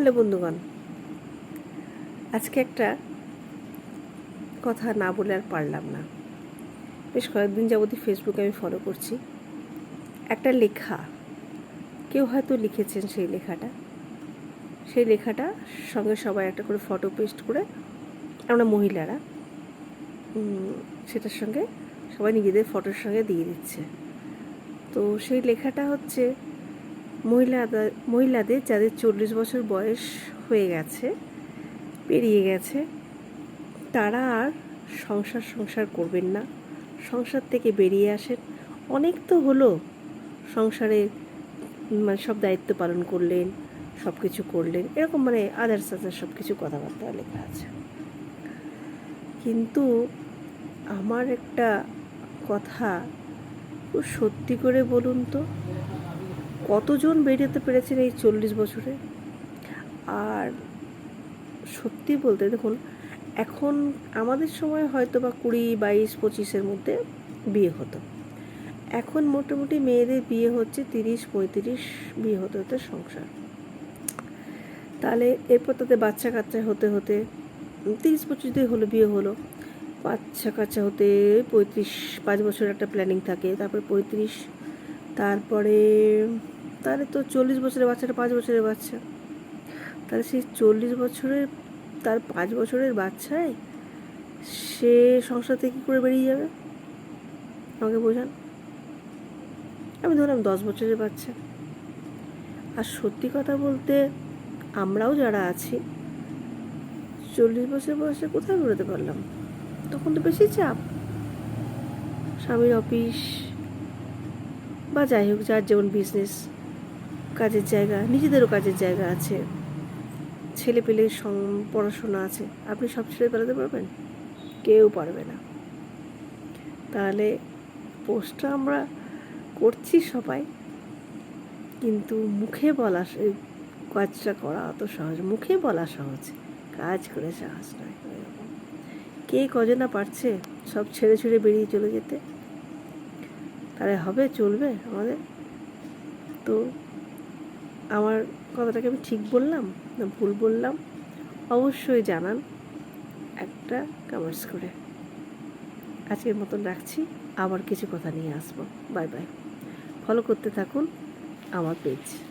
Hello বন্ধুগণ। আজকে একটা কথা না বলে আর পারলাম না। বেশ কয়েকদিন যাবতই ফেসবুকে আমি ফলো করছি। একটা লেখা, কেউ হয়তো লিখেছেন সেই লেখাটা। সেই লেখাটা সঙ্গে সবাই একটা করে ফটো পেস্ট করে আমরা মহিলারা সেটার সঙ্গে সবাই নিজেদের ফটোর সঙ্গে দিয়ে দিচ্ছে। তো সেই লেখাটা হচ্ছে মহিলাদের মহিলাদের যাদের চল্লিশ বছর বয়স হয়ে গেছে, পেরিয়ে গেছে, তারা আর সংসার সংসার করবেন না। সংসার থেকে বেরিয়ে আসেন। অনেক তো হলো। সংসারে মানে সব দায়িত্ব পালন করলেন সব কিছু করলেন। এরকম মানে আদার্স আদার্স সব কিছু কথাবার্তা লেখা আছে। কিন্তু আমার একটা কথা সত্যি করে বলুন তো কতজন বেরিয়েতে পেরেছেন এই চল্লিশ বছরে? আর সত্যি বলতে দেখুন, এখন আমাদের সময় হয়তো বা কুড়ি, বাইশ, পঁচিশের মধ্যে বিয়ে হতো। এখন মোটামুটি মেয়েদের বিয়ে হচ্ছে তিরিশ, পঁয়ত্রিশ, বিয়ে হতে হতে সংসার। তাহলে এরপর তাদের বাচ্চা কাচ্চা হতে হতে তিরিশ, পঁচিশ দিয়ে হলো, বিয়ে হলো। বাচ্চা কাচ্চা হতে পঁয়ত্রিশ, পাঁচ বছর একটা প্ল্যানিং থাকে। তারপরে পঁয়ত্রিশ, তারপরে তাহলে তো চল্লিশ বছরের বাচ্চাটা পাঁচ বছরের বাচ্চা। তাহলে সেই চল্লিশ বছরের, তার পাঁচ বছরের বাচ্চায় সে সংসার থেকে কী করে বেরিয়ে যাবে? আমাকে বোঝান। আমি ধরলাম দশ বছরের বাচ্চা। আর সত্যি কথা বলতে আমরাও যারা আছি, চল্লিশ বছর বয়সে কোথায় বেরোতে পারলাম? তখন তো বেশি চাপ। স্বামীর অফিস বা যাই হোক, যার যেমন বিজনেস কাজের জায়গা, নিজেদেরও কাজের জায়গা আছে। ছেলে পেলে পড়াশোনা আছে। আপনি সব ছেড়ে বেরোতে পারবেন? কেউ পারবে না। তাহলে পোস্টটা আমরা করছি সবাই, কিন্তু মুখে বলা কাজটা করা অত সহজ, মুখে বলা সহজ। কাজ করে সাহস নয়। কে কজনা পারছে সব ছেড়ে ছেড়ে বেরিয়ে চলে যেতে? তাহলে হবে, চলবে আমাদের। তো আমার কথাটাকে আমি ঠিক বললাম না ভুল বললাম? অবশ্যই জানান একটা কমেন্টস করে। আজকের মতন রাখছি। আবার কিছু কথা নিয়ে আসব। বাই বাই ফলো করতে থাকুন আমার পেজ